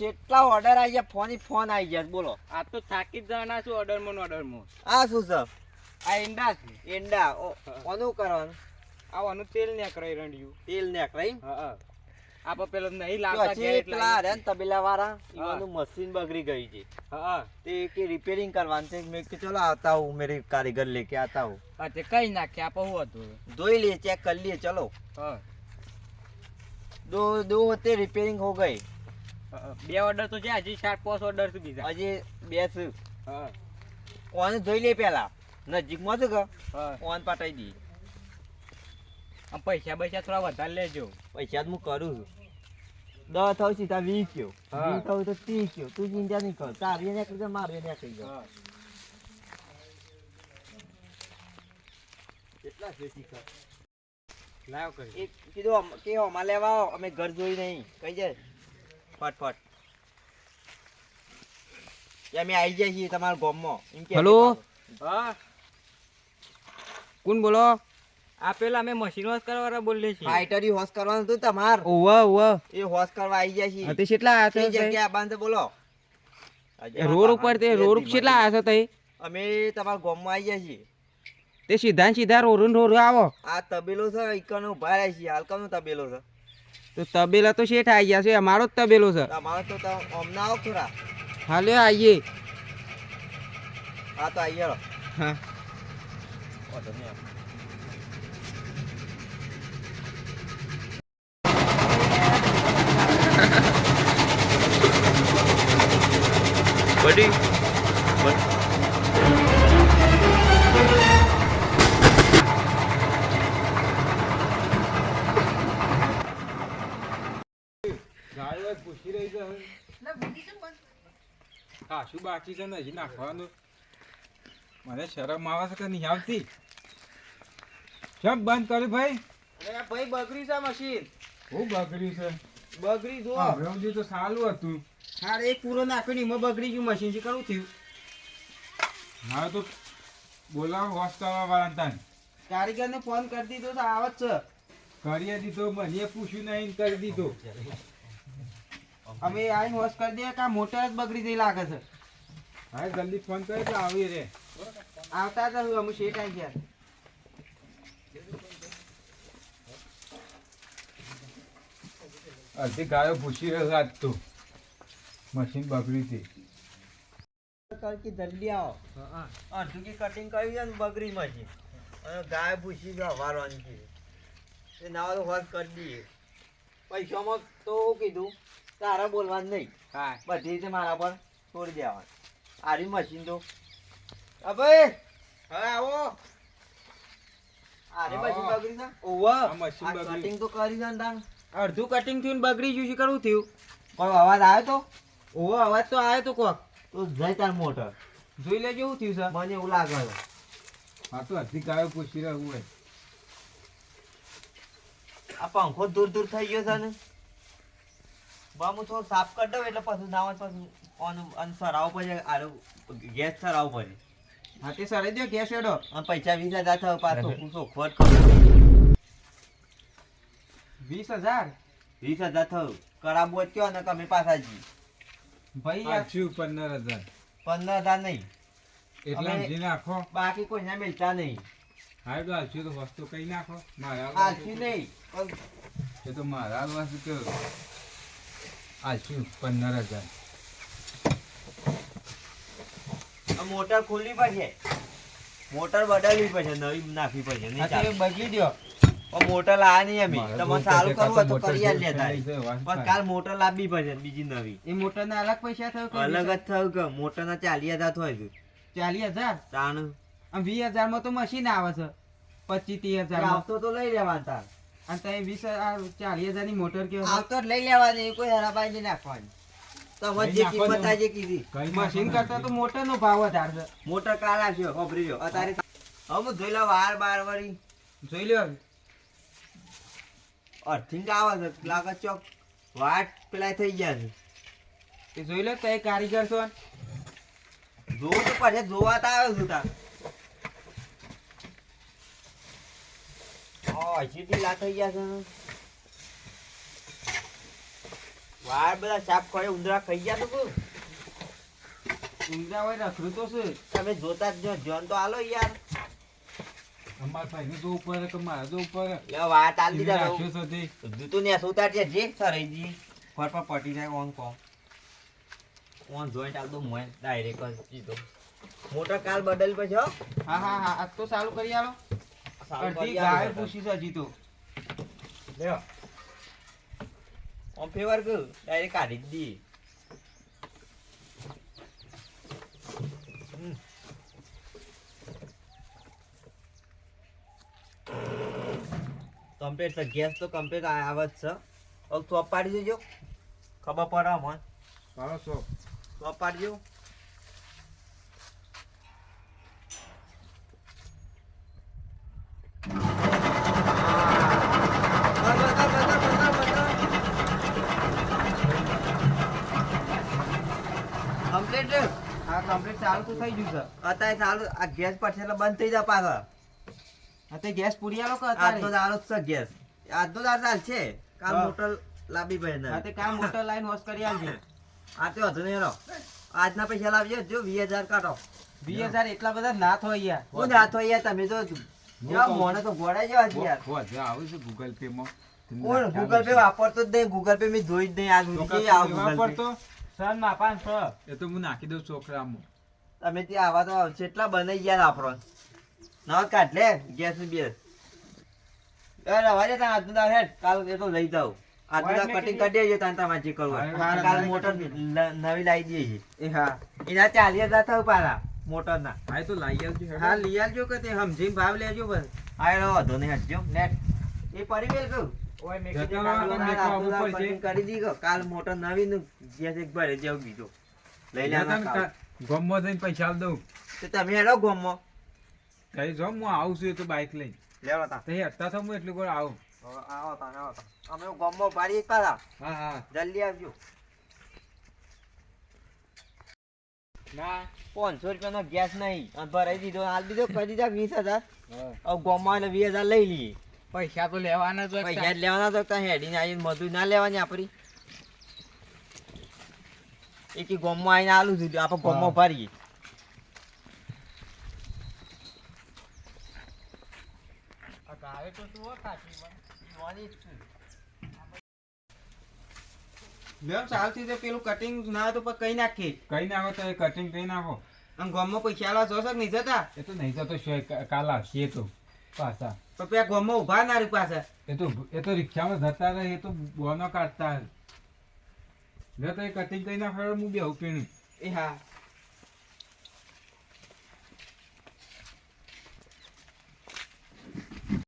જેટલા ઓર્ડર આવી ગયા ફોન ફોન આવી ગયા. બોલો. આ તો થાકી જ જવાના છું ઓર્ડરમાં ઓર્ડરમાં આ શું છે? આ એંડા છે. એંડા કોનું કરવાનું? આવવાનું તેલ નેકરાઈ રંડ્યું. તેલ નેકરાઈ હા આપો પેલો નહીં લાવતા ઘેર એટલા રે તબેલા વાળા એનું મશીન બગડી ગઈ છે. હા તે કે રિપેરિંગ કરવાનું છે? મેં કે ચલો આવતા હું મેરે કારીગર લેકે આવતા હું હા તે કઈ નાખે? આપો હું હતું. ધોઈ લે ચેક કરી લે ચલો. હા. દો દો તે રિપેરિંગ હો ગઈ. બે ઓર્ડર તો છે હજી ચાર પાંચ ઓર્ડર છે હજી બે છે. ઓન જોઈ લે પેલા. નજીકમાં છે કે? ઓન પટાઈ દી આમ પૈસા પૈસા થોડા વધારે લેજો. પૈસા તો હું કરું છું. દસ થાવ સીધા વીસ થયો. વીસ થાવ તો ત્રીસ થયો. તું ચિંતા નહીં કર. તારી નીકળી જાય મારે નીકળી જાય લાવ કરી. કીધું કે અમારે લેવા અમે ઘર જોઈ નહીં. કઈ જાય? ફટફટ કે અમે આવી જાય છીએ તમારા ગામમાં. એમ કે હેલો? હા. કોણ બોલો? આ પેલા અમે મશીન વોશ કરવાવાળા બોલીએ છીએ. ફાઈટરી હોશ કરવાનું હતું તમાર. ઓવા ઓવા એ હોશ કરવા આવી જાય છે તે કેટલા કઈ જગ્યા બાંધે બોલો. રોડ ઉપર તે રોડ ઉપર કેટલા આશો તઈ? અમે તમારા ગામમાં આવી જાય છીએ. તે સીધા ને સીધા રોડ રોડ આવો. આ તબેલો છે ઇકનો ઊભા રહ્યા છીએ. હાલકાનો તબેલો છે? તો તબેલા તો શેઠ આવી ગયા છે અમારો જ તબેલો છે. અમારો તો અમને આવો ખરા હાલે આવીએ હા તો આવીએ હા. બડી. રહી છે હવે. શું બાકી છે ને હજી નાખવાનું. મને શરમ આવે છે કે નહીં આવતી? કેમ બંધ કર્યું ભાઈ? અરે ભાઈ બગડ્યું છે મશીન. હું બગડ્યું છે? બગડી જો હવે તો સારું હતું. હારે એક પૂરો નાખ્યો ને એમાં બગડી ગયું મશીન. છે કરું થયું? હા તો બોલાવો કરવા વાળા તાન. કારીગરને ફોન કરી દીધો તો આવત છે. કરીએ દીધો મને પૂછ્યું નહીં કરી દીધો. અમે આઈને હોશ કરી દઈએ કે આ મોટર જ બગડી જઈ લાગે છે. હા જલ્દી ફોન કરે તો આવી રે. આવતા હતા હું અમે શેઠ આવી ગયા. અડધી ગાયો ભૂસી રહ્યો આજ તો. મશીન બગડી હતી. કરકી જલ્દી આવો. અડધું કી કટિંગ કરી છે ને બગડી મશીન અને ગાય ભૂસી જો વારવાની એ ના તો કરી દઈએ. પૈસામાં તો કીધું તારા બોલવાનું નહીં. હા. બધી રીતે મારા પર છોડી દેવાનું. આરી મશીન તો. અબે હવે આવો. આરી મશીન બગડી છે ઓવા મશીન કટિંગ તો કરી ને તાણ. અડધું કટિંગ થયું ને બગડી ગયું છે કરવું થયું? કોઈ અવાજ આવ્યો તો? ઓવો અવાજ તો આવ્યો તો કોક. તો જઈ તાર મોટર. જોઈ લેજો થયું છે. મને એવું લાગે હા તો અડધી ગાયો પૂછી રહ્યું હોય. આ પંખો દૂર દૂર થઈ ગયો છે ને? બા હું થોડું સાફ કરી દઉં એટલે પછી નાવા પછી ઓન અન સરાવ પછી આરો ગેસ સરાવ પછી હા તે સરે દો ગેસ એડો. અને પૈસા વીસ હજાર થયો પાછો હું ચોખવટ કરું? વીસ હજાર? વીસ હજાર થયું. કરાબો જ કયો ને તમે પાછા જી. ભાઈ આ પાછું પંદર હજાર. પંદર હજાર નહીં. એટલા જી નાખો. બાકી કોઈને મિલતા નહીં. હા તો હાલશું તો વસ્તુ કઈ નાખો? મારા આલસી નહીં. એ તો મારા વસ્તુ તો હાલશું પંદર હજાર. મોટર ખોલવી પડશે. મોટર બદલવી પડશે નવી નાખવી પડશે બદલી પણ મોટર લાયા નહીં અમે તમારે સારું કરવું તો કરી આલ લેતા પણ કાલ મોટર લાવવી પડશે બીજી નવી. એ મોટરના અલગ પૈસા થયો અલગ જ થયું કે મોટર ના ચાલી હજાર થયું ચાલીસ હજાર? તાણ. વીસ હજારમાં તો મશીન આવે છે. પચીસ ત્રીસ હજાર આવતો તો લઈ લેવાનું તાર. અને તમે વીસ ચાલીસ હજારની મોટર કે આવતો લઈ લેવાની કોઈ હરાબાઈ નહીં નાખવાની. તમારે જે કિંમત આજે કીધી મશીન કરતા તો મોટર નો ભાવ વધારે મોટર કાલ આવશે ખબરી જો અત્યારે હવે જોઈ લો વાર બાર વાળી. જોઈ લ્યો અર્થિંગ આવે છે લાગે ચોક. વાટ પેલા થઈ ગયા છે. તે જોઈ લો કઈ કારીગર છો. જોવું તો પડે જોવા તો આવ્યો છું તાર ઓ હજી ઢીલા થઈ ગયા છે. ને. બધા સાફ કરે ઉંદરા ખાઈ ગયા તો તું હોય રખડું તો છે. તમે જોતા જ જોન તો આલો યાર. અમારા ભાઈને તો ઉપર કે મારે તો ઉપર. લે વાત આલ દીધા રાખ્યો છે જૂતું ને ઉતાર છે જે સરાઈજી ફર પર પટી જાય ઓન કોમ. ઓન જોઈન્ટ આલ દો મોય ડાયરેક્ટ જ સીધો મોટર કાલ બદલ પછી હો. હા હા હા તો ચાલુ કરી આલો. સારું અડધી ગાય પૂછી છે હજી તો. લ્યો. ઓમ ફેવર કર ડાયરેક્ટ કાઢી જ દી. છે. ગેસ તો કમ્પ્લેટ આવે જ છે. હવે ચોપ પાડી દેજો. ખબર પડે મને સારો શોખ. ચોપ પાડી કમ્પ્લીટ હા કમ્પ્લીટ ચાલુ તો થઈ ગયું છે. અત્યારે ચાલુ આ ગેસ પડશે એટલે બંધ થઈ જાય પાછો. અત્યારે ગેસ પૂરી આલો કે આજનો અત્યારે? દારો જ છે ગેસ. આજનો દાર ચાલશે કાલ મોટર લાવી ભાઈ હા અત્યારે કામ મોટર લાઈન હોશ કરી આવજે આ તો વધુ નહીં આજના પૈસા લાવજો જો વીસ હજાર કાઢો. વીસ હજાર એટલા બધા ના થાય યાર. હું ના તો યાર તમે તો. મોને તો ગોળાઈ જવા છે યાર. હો, છે ગૂગલ પે માં. કોણ ગૂગલ પે વાપરતો જ નહીં ગૂગલ પે મેં જોઈ જ નહીં આ આવ વાપરતો? સનમાં પાંચ એ તો હું નાખી દઉં છોકરામાં. તમે ત્યાં આવા તો જેટલા બનાવી ગયા આપણો. ના કાઢ લે ગેસની બેસ. અરે તાર આજનો દાર હેડ. કાલ એ તો લઈ જાઉં. આજનો દાર કટિંગ કરી દેજો તાન તમારે જે કરવું કાલ મોટર નવી લાવી દઈએ એ. હા. એના ચાલીસ હજાર થયું પાછા મોટર ના હા તો લાવી આવજો હા લઈ આલજો કે તે સમજી ભાવ લેજો બસ. આ એનો વાંધો નહીં હટજો નેટ. એ પડી ગયેલ કહું ઓય મેં જતો કીધું રહો, કાલ તમે ના કહો. રાત- આવું પડશે. કટિંગ કરી દીધો. કાલ મોટર નવી નું ગેસ એક ભરે જેવું બીજો લઈ કા- ગામમાં જઈને પૈસા આલ દઉં. તો તમે હેડો ગોમમાં કઈ જો હું આવું છું તો બાઈક લઈને. લેવા તા. તો હેડતા તો હું એટલું કોઈ આવું. આવો તા આવો તા. અમે ગોમમાં પાડી હા હા. જલ્દી આવજો. ના. પાંચસો રૂપિયાનો ગેસ નહીં. અને ભરાઈ દીધો હાલ દીધો કરી દીધા વીસ હજાર. હવે ગોમમાં એટલે વીસ હજાર લઈ લઈએ. પૈસા તો લેવાના જ. પૈસા લેવાના તો હેડીને આવીને મજૂરી ના લેવાની આપણી એક ગોમમાં આવીને આલું છું આપણે ગોમમાં. ભરીએ મેમ ચાલતી તો પેલું કટિંગ ના તો પછી કઈ નાખી કઈ નાખો તો એ કટિંગ કઈ નાખો અને ગામમાં કોઈ ખ્યાલ જોશે કે નહીં જતા? એ તો નહીં જતો શું કાલ આવશે એ તો પાછા. તો પેલા ગામમાં ઊભા ના રહી પાછા. એ તો એ તો રિક્ષામાં જતા રહે એ તો બોનો કાઢતા લે તો કટિંગ કરી નાખો હું બેહું પીણું એ હા.